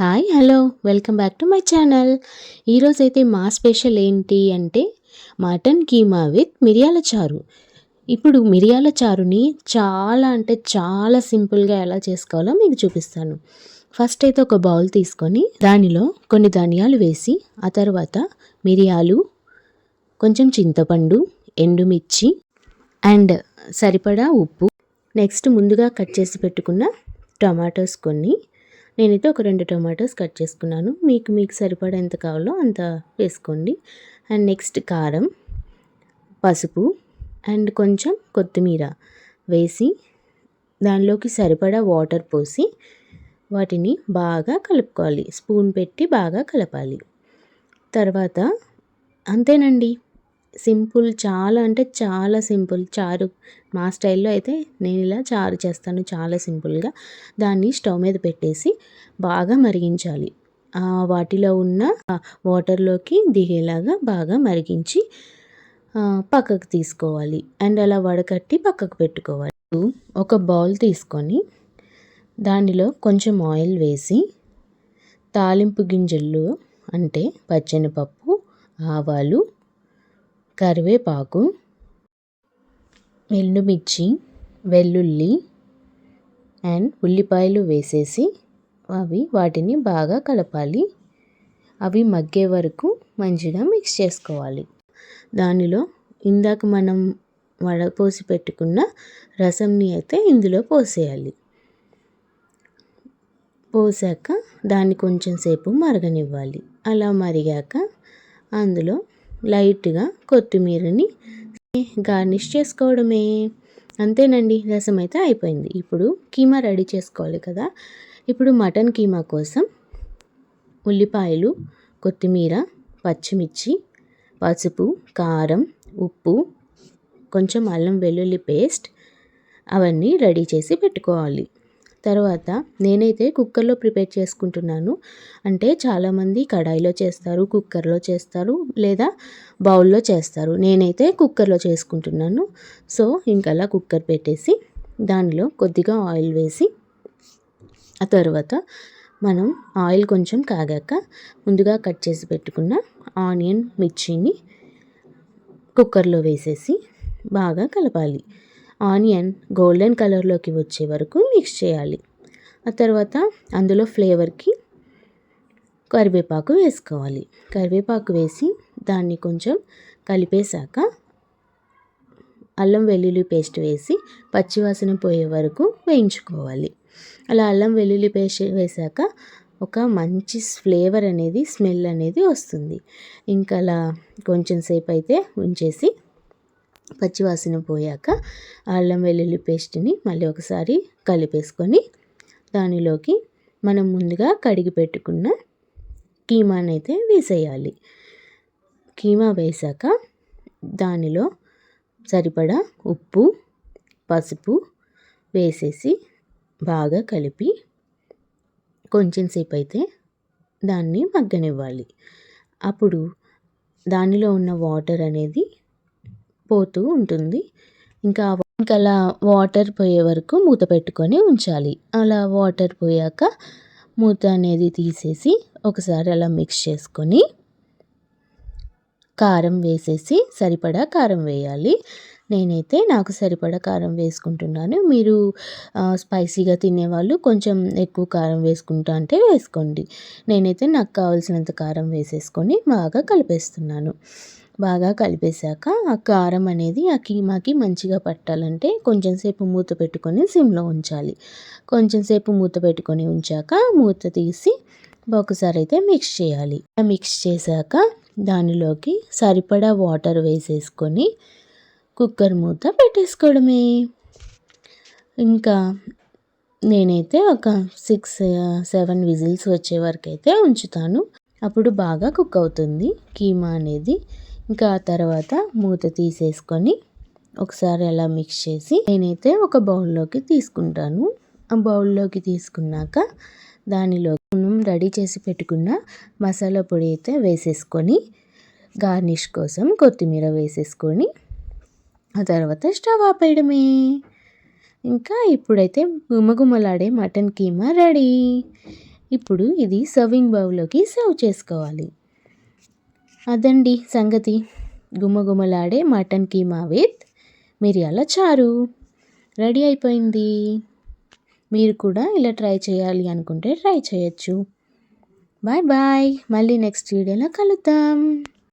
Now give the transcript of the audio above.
Hi hello welcome back to my channel. ఈరోజైతే మా special ఏంటి అంటే మటన్ కీమా విత్ మిరియాల చారు. ఇప్పుడు మిరియాల చారుని చాలా అంటే చాలా సింపుల్గా ఎలా చేసుకోవాలో మీకు చూపిస్తాను. ఫస్ట్ అయితే ఒక బౌల్ తీసుకొని దానిలో కొన్ని ధనియాలు వేసి ఆ తర్వాత మిరియాలు కొంచెం చింతపండు ఎండుమిర్చి అండ్ సరిపడా ఉప్పు. నెక్స్ట్ ముందుగా కట్ చేసి పెట్టుకున్న టమాటోస్ కొన్ని నేనైతే ఒక రెండు టొమాటోస్ కట్ చేసుకున్నాను. మీకు మీకు సరిపడా ఎంత కావాలో అంత వేసుకోండి. అండ్ నెక్స్ట్ కారం పసుపు అండ్ కొంచెం కొత్తిమీర వేసి దానిలోకి సరిపడా వాటర్ పోసి వాటిని బాగా కలుపుకోవాలి. స్పూన్ పెట్టి బాగా కలపాలి. తర్వాత అంతేనండి. సింపుల్ చాలా అంటే చాలా సింపుల్. చారు. మా స్టైల్లో అయితే నేను ఇలా చారు చేస్తాను చాలా సింపుల్గా. దాన్ని స్టవ్ మీద పెట్టేసి బాగా మరిగించాలి. వాటిలో ఉన్న వాటర్లోకి దిగేలాగా బాగా మరిగించి పక్కకు తీసుకోవాలి. అండ్ అలా వడకట్టి పక్కకు పెట్టుకోవాలి. ఒక బౌల్ తీసుకొని దానిలో కొంచెం ఆయిల్ వేసి తాలింపు గింజలు అంటే పచ్చెనపప్పు ఆవాలు కరివేపాకు ఎండుమిర్చి వెల్లుల్లి అండ్ ఉల్లిపాయలు వేసేసి అవి వాటిని బాగా కలపాలి. అవి మగ్గే వరకు మంచిగా మిక్స్ చేసుకోవాలి. దానిలో ఇందాక మనం వడపోసి పెట్టుకున్న రసంని అయితే ఇందులో పోసేయాలి. పోసాక దాన్ని కొంచెం సేపు మరగనివ్వాలి. అలా మరిగాక అందులో లైట్గా కొత్తిమీరని గార్నిష్ చేసుకోవడమే. అంతేనండి రసం అయితే అయిపోయింది. ఇప్పుడు కీమా రెడీ చేసుకోవాలి కదా. ఇప్పుడు మటన్ కీమా కోసం ఉల్లిపాయలు కొత్తిమీర పచ్చిమిర్చి పసుపు కారం ఉప్పు కొంచెం అల్లం వెల్లుల్లి పేస్ట్ అవన్నీ రెడీ చేసి పెట్టుకోవాలి. తర్వాత నేనైతే కుక్కర్లో ప్రిపేర్ చేసుకుంటున్నాను. అంటే చాలామంది కడాయిలో చేస్తారు కుక్కర్లో చేస్తారు లేదా బౌల్లో చేస్తారు. నేనైతే కుక్కర్లో చేసుకుంటున్నాను. సో ఇంకలా కుక్కర్ పెట్టేసి దానిలో కొద్దిగా ఆయిల్ వేసి ఆ తర్వాత మనం ఆయిల్ కొంచెం కాగాక ముందుగా కట్ చేసి పెట్టుకున్న ఆనియన్ మిర్చిని కుక్కర్లో వేసేసి బాగా కలపాలి. ఆనియన్ గోల్డెన్ కలర్లోకి వచ్చే వరకు మిక్స్ చేయాలి. ఆ తర్వాత అందులో ఫ్లేవర్కి కరివేపాకు వేసుకోవాలి. కరివేపాకు వేసి దాన్ని కొంచెం కలిపేశాక అల్లం వెల్లుల్లి పేస్ట్ వేసి పచ్చివాసన పోయే వరకు వేయించుకోవాలి. అలా అల్లం వెల్లుల్లి పేస్ట్ వేసాక ఒక మంచి ఫ్లేవర్ అనేది స్మెల్ అనేది వస్తుంది. ఇంకా అలా కొంచెం సేపు అయితే ఉంచేసి పచ్చివాసన పోయాక అల్లం వెల్లుల్లి పేస్ట్ని మళ్ళీ ఒకసారి కలిపేసుకొని దానిలోకి మనం ముందుగా కడిగి పెట్టుకున్న కీమాని అయితే వేసేయాలి. కీమా వేసాక దానిలో సరిపడా ఉప్పు పసుపు వేసేసి బాగా కలిపి కొంచెం సేపు అయితే దాన్ని మగ్గనివ్వాలి. అప్పుడు దానిలో ఉన్న వాటర్ అనేది పోతూ ఉంటుంది. ఇంకా ఇంకా అలా వాటర్ పోయే వరకు మూత పెట్టుకొని ఉంచాలి. అలా వాటర్ పోయాక మూత అనేది తీసేసి ఒకసారి అలా మిక్స్ చేసుకొని కారం వేసేసి సరిపడా కారం వేయాలి. నేనైతే నాకు సరిపడా కారం వేసుకుంటున్నాను. మీరు స్పైసీగా తినేవాళ్ళు కొంచెం ఎక్కువ కారం వేసుకుంటా అంటే వేసుకోండి. నేనైతే నాకు కావాల్సినంత కారం వేసేసుకొని బాగా కలిపేస్తున్నాను. బాగా కలిపేశాక ఆ కారం అనేది ఆ కీమాకి మంచిగా పట్టాలంటే కొంచెం సేపు మూత పెట్టుకొని సిమ్లో ఉంచాలి. కొంచెం సేపు మూత పెట్టుకొని ఉంచాక మూత తీసి ఒకసారి అయితే మిక్స్ చేయాలి. మిక్స్ చేశాక దానిలోకి సరిపడా వాటర్ వేసేసుకొని కుక్కర్ మూత పెట్టేసుకోవడమే. ఇంకా నేనైతే ఒక సిక్స్ సెవెన్ విజిల్స్ వచ్చే వరకు అయితే ఉంచుతాను. అప్పుడు బాగా కుక్ అవుతుంది. కీమా అనేది ఇంకా ఆ తర్వాత మూత తీసేసుకొని ఒకసారి అలా మిక్స్ చేసి నేనైతే ఒక బౌల్లోకి తీసుకుంటాను. ఆ బౌల్లోకి తీసుకున్నాక దానిలో మనం రెడీ చేసి పెట్టుకున్న మసాలా పొడి అయితే వేసేసుకొని గార్నిష్ కోసం కొత్తిమీర వేసేసుకొని ఆ తర్వాత స్టవ్ ఆపేయడమే. ఇంకా ఇప్పుడైతే గుమగుమలాడే మటన్ కీమా రెడీ. ఇప్పుడు ఇది సర్వింగ్ బౌల్లోకి సర్వ్ చేసుకోవాలి. అదండి సంగతి. గుమగుమలాడే మటన్ కీమా విత్ మిరియాల చారు. రెడీ అయిపోయింది. మీరు కూడా ఇలా ట్రై చేయాలి అనుకుంటే ట్రై చేయొచ్చు. Bye bye. మళ్ళీ నెక్స్ట్ వీడియోలో కలుద్దాం.